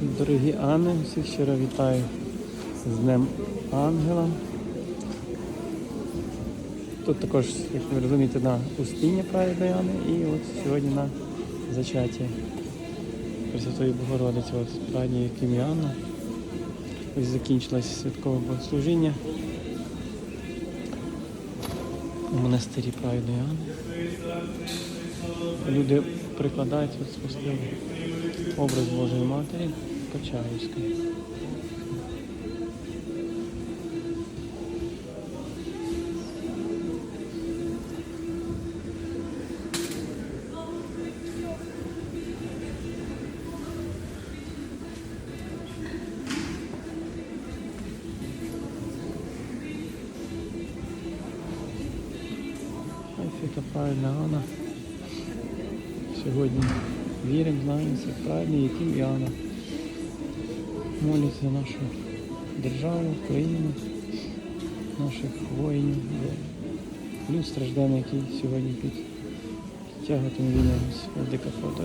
Дорогі Анни, всіх щиро вітаю з Днем Ангела. Тут також, як ви розумієте, на Устіння праведної Анни і от сьогодні на зачаті Пресвятої Богородиці, от праведні Анна. Ось закінчилось святкове богослужіння у монастирі праведної Анни. Люди прикладають от спустили образ Божої Матері Почаївської. Правильна Анна. Сьогодні віримо, знаємо, це правильні, яким Іоанна. Моляться за нашу державу, Україну, наших воїнів, плюс люд які сьогодні під тяготом війни ось дика фото